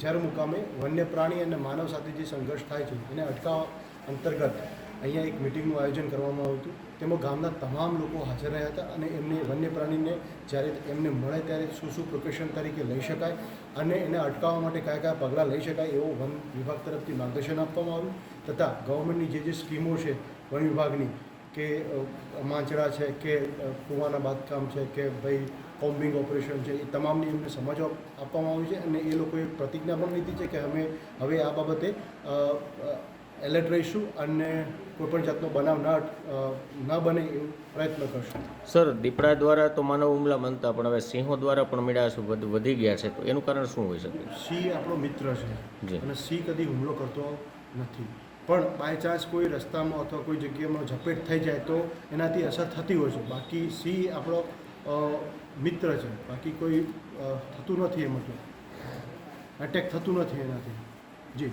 જ્યારે મુકામે વન્ય પ્રાણી અને માનવ સાથે જે સંઘર્ષ થાય છે એને અટકાવવા અંતર્ગત અહીંયા એક મિટિંગનું આયોજન કરવામાં આવ્યું હતું. તેમાં ગામના તમામ લોકો હાજર રહ્યા હતા અને એમને વન્ય પ્રાણીને જ્યારે એમને મળે ત્યારે શું શું પ્રિકોશન તરીકે લઈ શકાય અને એને અટકાવવા માટે કયા કયા પગલાં લઈ શકાય એવો વન વિભાગ તરફથી માર્ગદર્શન આપવામાં આવ્યું. તથા ગવર્મેન્ટની જે જે સ્કીમો છે વન વિભાગની કે માંજરા માંચડા છે કે કૂવાના બાંધકામ છે કે ભાઈ કોમ્બિંગ ઓપરેશન છે એ તમામની એમને સમજ આપવામાં આવી છે અને એ લોકોએ પ્રતિજ્ઞા પણ લીધી છે કે અમે હવે આ બાબતે એલર્ટ રહીશું અને કોઈપણ જાતનો બનાવ ન ન બને એવું પ્રયત્ન કરશું. સર દીપડા દ્વારા તો માનવ હુમલા બનતા પણ હવે સિંહો દ્વારા પણ મીડાશ વધી ગયા છે તો એનું કારણ શું હોઈ શકે? સિંહ આપણો મિત્ર છે અને સિંહ કદી હુમલો કરતો નથી. પણ બાય ચાન્સ કોઈ રસ્તામાં અથવા કોઈ જગ્યામાં ઝપેટ થઈ જાય તો એનાથી અસર થતી હોય છે. બાકી સિંહ આપણો મિત્ર છે. બાકી કોઈ થતું નથી એમ મતલબ અટેક થતું નથી એનાથી. જી.